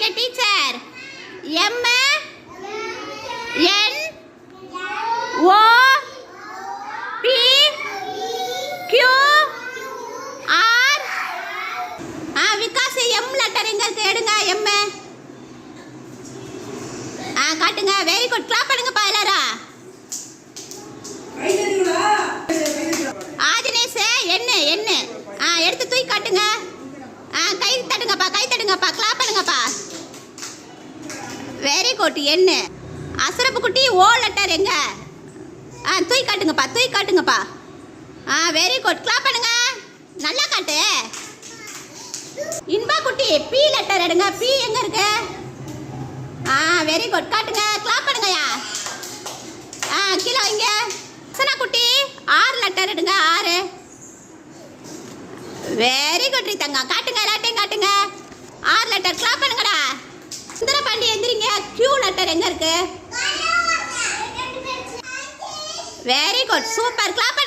இருக்க teacher M N O P Q R ஆ Vikas M letter எங்க இருக்கு? எடுங்க எம் ஆ காட்டுங்க. வெரி குட் கிளாப் பண்ணுங்கப்பா எல்லாரும். ஆதினேஷ் என்ன என்ன ஆ எடுத்து தூக்கி காட்டுங்க. ஆ கை தட்டுங்கப்பா கை தட்டுங்கப்பா. கிளாப் வெரி குட் என்ன? அசரப்பு குட்டி ஓ லெட்டர் எங்க? ஆ தூய் காட்டுங்கப்பா தூக்கி காட்டுங்கப்பா. ஆ வெரி குட் கிளாப் பண்ணுங்க. நல்லா காட்டு. இன்பா குட்டி பி லெட்டர் எடுங்க பி எங்க இருக்கு? ஆ வெரி குட் காட்டுங்க கிளாப் பண்ணுங்கயா ஆ கீழே வைங்க. சனா குட்டி ஆறு லெட்டர் எடுங்க ஆறு. வெரி குட் ரீதங்க காட்டுங்க எல்லாத்தையும் காட்டுங்க. ஆறு லெட்டர் கிளாப் பண்ணுங்க சுந்தர பாண்டி எந்திரிங்க கியூ லெட்டர் எங்க இருக்கு. Very good super clap